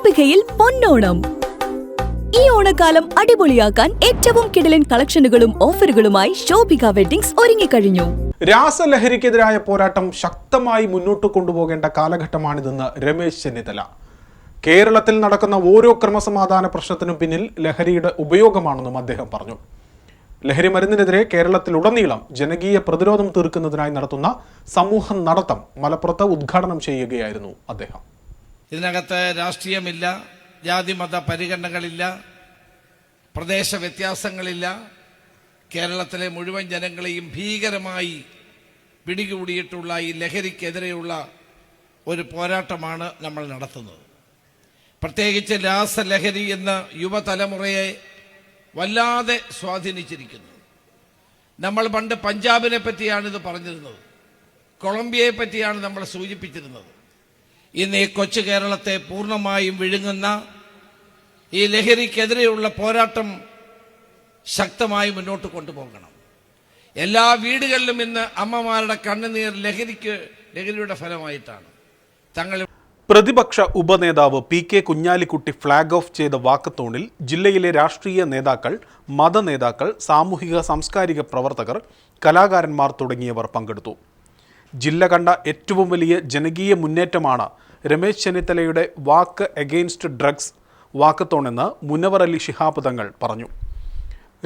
ശോഭികയിൽ പൊന്നോണം. ഈ ഓണക്കാലം അടിപൊളിയാക്കാൻ ഏറ്റവും കിടലൻ കളക്ഷനുകളും ഓഫറുകളുമായി ശോഭിക വെഡിങ്സ് ഒരുങ്ങിക്കഴിഞ്ഞു. രാസലഹരിക്കെതിരായ പോരാട്ടം ശക്തമായി മുന്നോട്ട് കൊണ്ടുപോകേണ്ട കാലഘട്ടമാണിതെന്ന് രമേശ് ചെന്നിത്തല. കേരളത്തിൽ നടക്കുന്ന ഓരോ ക്രമസമാധാന പ്രശ്നത്തിനും പിന്നിൽ ലഹരിയുടെ ഉപയോഗമാണെന്നും അദ്ദേഹം പറഞ്ഞു. ലഹരി മരുന്നിനെതിരെ കേരളത്തിലുടനീളം ജനകീയ പ്രതിരോധം തീർക്കുന്നതിനായി നടത്തുന്ന സമൂഹ നടത്തം മലപ്പുറത്ത് ഉദ്ഘാടനം ചെയ്യുകയായിരുന്നു അദ്ദേഹം. ഇതിനകത്ത് രാഷ്ട്രീയമില്ല ജാതി മത പരിഗണനകളില്ല പ്രദേശ വ്യത്യാസങ്ങളില്ല. കേരളത്തിലെ മുഴുവൻ ജനങ്ങളെയും ഭീകരമായി പിടികൂടിയിട്ടുള്ള ഈ ലഹരിക്കെതിരെയുള്ള ഒരു പോരാട്ടമാണ് നമ്മൾ നടത്തുന്നത്. പ്രത്യേകിച്ച് രാസലഹരി എന്ന യുവതലമുറയെ വല്ലാതെ സ്വാധീനിച്ചിരിക്കുന്നു. നമ്മൾ പണ്ട് പഞ്ചാബിനെ പറ്റിയാണ് ഇത് പറഞ്ഞിരുന്നത്. കൊളംബിയയെ പറ്റിയാണ് നമ്മൾ സൂചിപ്പിച്ചിരുന്നത്. ഇന്ന് ഈ കൊച്ചു കേരളത്തെ പൂർണമായും വിഴുങ്ങുന്ന ഈ ലഹരിക്കെതിരെയുള്ള പോരാട്ടം ശക്തമായി മുന്നോട്ട് കൊണ്ടുപോകണം. എല്ലാ വീടുകളിലും ഇന്ന് അമ്മമാരുടെ കണ്ണുനീർ ലഹരിക്ക് ലഹരിയുടെ ഫലമായിട്ടാണ്. തങ്ങൾ പ്രതിപക്ഷ ഉപനേതാവ് P K Kunhalikutty flag off ചെയ്ത വാക്കത്തോണിൽ ജില്ലയിലെ രാഷ്ട്രീയ നേതാക്കൾ മതനേതാക്കൾ സാമൂഹിക സാംസ്കാരിക പ്രവർത്തകർ കലാകാരന്മാർ തുടങ്ങിയവർ പങ്കെടുത്തു. ജില്ല കണ്ട ഏറ്റവും വലിയ ജനകീയ മുന്നേറ്റമാണ് രമേശ് ചെന്നിത്തലയുടെ വാക്ക് എഗെയിൻസ്റ്റ് ഡ്രഗ്സ് വാക്കത്തോണെന്ന് മുനവർ അലി ശിഹാബ് തങ്ങൾ പറഞ്ഞു.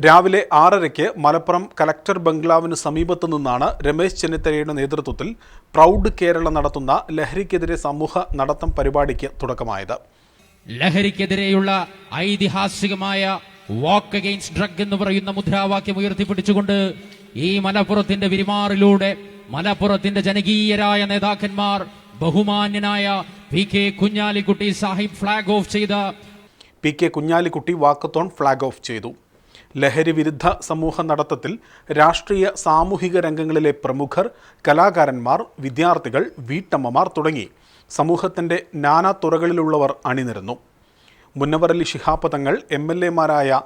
രാവിലെ ആറരയ്ക്ക് മലപ്പുറം കലക്ടർ ബംഗ്ലാവിന് സമീപത്തു നിന്നാണ് രമേശ് ചെന്നിത്തലയുടെ നേതൃത്വത്തിൽ പ്രൗഡ് കേരള നടത്തുന്ന ലഹരിക്കെതിരെ സമൂഹ നടത്തം പരിപാടിക്ക് തുടക്കമായത്. ലഹരിക്കെതിരെയുള്ള ഐതിഹാസികമായ വാക്ക് അഗെയിൻസ്റ്റ് ഡ്രഗ് എന്ന് പറയുന്ന മുദ്രാവാക്യം ഉയർത്തിപ്പിടിച്ചുകൊണ്ട് ഈ മലപ്പുറത്തിന്റെ വിരിമാറിലൂടെ മലപ്പുറത്തിന്റെ ജനകീയരായ നേതാക്കന്മാർ ബഹുമാന്യനായ P K Kunhalikutty Sahib flag off ചെയ്ത. P K Kunhalikutty walkathon flag off ചെയ്തു. ലഹരി വിരുദ്ധ സമൂഹ നടത്തത്തിൽ രാഷ്ട്രീയ സാമൂഹിക രംഗങ്ങളിലെ പ്രമുഖർ കലാകാരന്മാർ വിദ്യാർത്ഥികൾ വീട്ടമ്മമാർ തുടങ്ങി. സമൂഹത്തിന്റെ നാനാ തുറകളിലുള്ളവർ അണിനിരന്നു. Munavvarali Shihab Thangal M L എമാരായ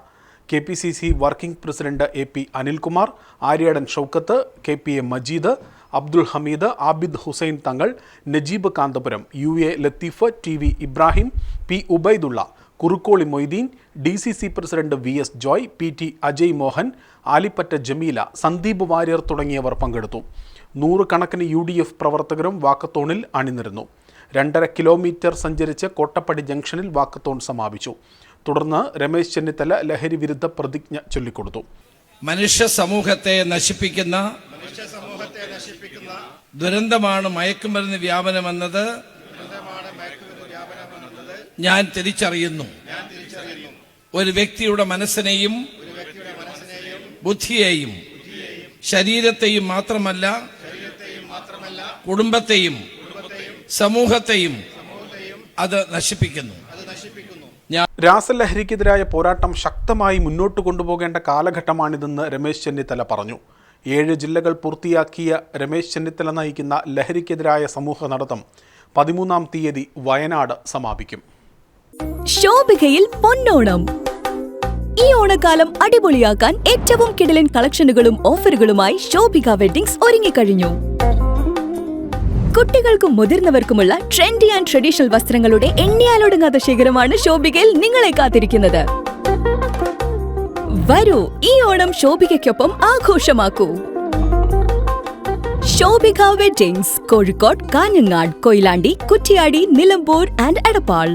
K P C C working president A P Anilkumar Aryadan Shoukath K P A Majeed Abdul Hameed Abid Hussain Thangal Najeeb Kanthapuram U A Latheef T V Ibrahim P Ubaidullah Kurukkoli Moideen D C C president V S Joy P T Ajay Mohan Alippatta Jameela Sandeep Warrier തുടങ്ങിയവർ പങ്കെടുത്തു. നൂറുകണക്കിന് U D F പ്രവർത്തകരും വാക്കത്തോണിൽ അണിനിരുന്നു. രണ്ടര kilometre സഞ്ചരിച്ച് കോട്ടപ്പടി ജംഗ്ഷനിൽ walkathon സമാപിച്ചു. തുടർന്ന് രമേശ് ചെന്നിത്തല ലഹരി വിരുദ്ധ പ്രതിജ്ഞ ചൊല്ലിക്കൊടുത്തു. മനുഷ്യ സമൂഹത്തെ നശിപ്പിക്കുന്ന ദുരന്തമാണ് മയക്കുമരുന്ന് വ്യാപനമെന്നത് ഞാൻ തിരിച്ചറിയുന്നു. ഒരു വ്യക്തിയുടെ മനസ്സിനെയും ബുദ്ധിയെയും ശരീരത്തെയും മാത്രമല്ല കുടുംബത്തെയും സമൂഹത്തെയും അത് നശിപ്പിക്കുന്നു. രാസലഹരിക്കെതിരായ പോരാട്ടം ശക്തമായി മുന്നോട്ട് കൊണ്ടുപോകേണ്ട കാലഘട്ടമാണിതെന്ന് രമേശ് ചെന്നിത്തല പറഞ്ഞു. ഏഴ് ജില്ലകൾ പൂർത്തിയാക്കിയ രമേശ് ചെന്നിത്തല നയിക്കുന്ന ലഹരിക്കെതിരായ സമൂഹ നടത്തം പതിമൂന്നാം തീയതി വയനാട് സമാപിക്കും. ശോഭികയിൽ പൊന്നോണം. ഈ ഓണക്കാലം അടിപൊളിയാക്കാൻ ഏറ്റവും കിടിലൻ കളക്ഷനുകളും ഓഫറുകളുമായി ശോഭിക വെഡിങ്സ് ഒരുങ്ങിക്കഴിഞ്ഞു. കുട്ടികൾക്കും മുതിർന്നവർക്കുമുള്ള ട്രെൻഡി ആൻഡ് ട്രഡീഷണൽ വസ്ത്രങ്ങളുടെ എണ്ണിയാലൊടുങ്ങാത്ത ശേഖരമാണ് ശോഭികയിൽ നിങ്ങളെ കാത്തിരിക്കുന്നത്. വരൂ ഈ ഓണം ശോഭികയ്ക്കൊപ്പം ആഘോഷമാക്കൂ. Shobhika weddings Kozhikode Kanhangad Koyilandy Kuttiady Nilambur and Edappal.